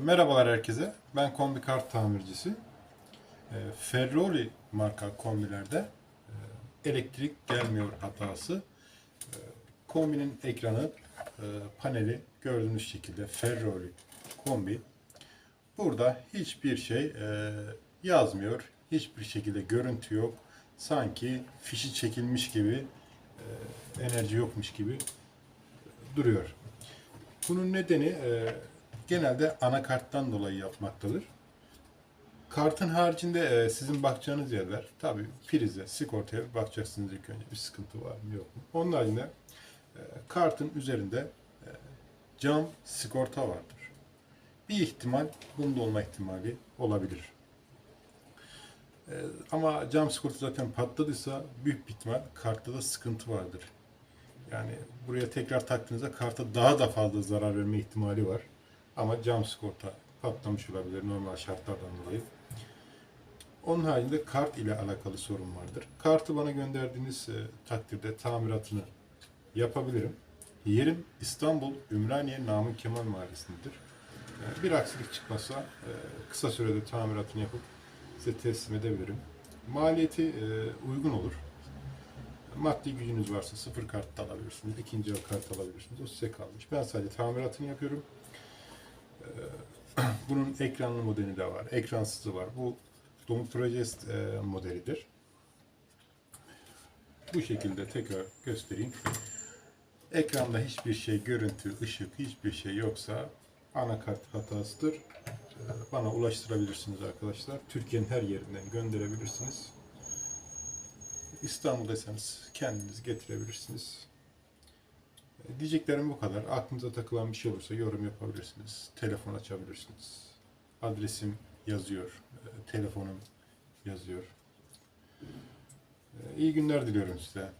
Merhabalar herkese. Ben kombi kart tamircisi. E, Ferroli marka kombilerde e, elektrik gelmiyor hatası. E, Kombinin ekranı, e, paneli gördüğünüz şekilde Ferroli kombi. Burada hiçbir şey e, yazmıyor. Hiçbir şekilde görüntü yok. Sanki fişi çekilmiş gibi, enerji yokmuş gibi duruyor. Bunun nedeni genelde anakarttan dolayı yapmaktadır. Kartın haricinde e, sizin bakacağınız yerler tabi prize, sigortaya bakacaksınız ilk önce bir sıkıntı var mı yok mu. Onun haricinde e, kartın üzerinde e, cam sigorta vardır. Bir ihtimal bunda olma ihtimali olabilir. Ama cam sigorta zaten patladıysa büyük bir ihtimal kartta da sıkıntı vardır. Yani buraya tekrar taktığınızda karta daha da fazla zarar verme ihtimali var. Ama cam sigorta patlamış olabilir normal şartlardan dolayı. Onun haricinde kart ile alakalı sorun vardır. Kartı bana gönderdiğiniz e, takdirde tamiratını yapabilirim. Yerim İstanbul Ümraniye Namık Kemal Mahallesi'ndedir. E, bir aksilik çıkmazsa e, kısa sürede tamiratını yapıp size teslim edebilirim. Maliyeti e, uygun olur. Maddi gücünüz varsa sıfır kart da alabilirsiniz, ikinci kart alabilirsiniz. O size kalmış. Ben sadece tamiratını yapıyorum. Bunun ekranlı modeli de var, ekransızı var. Bu Domut Project e, modelidir. Bu şekilde tekrar göstereyim. Ekranda hiçbir şey, görüntü, ışık, hiçbir şey yoksa anakart hatasıdır. Ee, Bana ulaştırabilirsiniz arkadaşlar. Türkiye'nin her yerinden gönderebilirsiniz. İstanbul'daysanız kendiniz getirebilirsiniz. Diyeceklerim bu kadar. Aklınıza takılan bir şey olursa yorum yapabilirsiniz. Telefon açabilirsiniz. Adresim yazıyor. e, Telefonum yazıyor. E, İyi günler diliyorum size.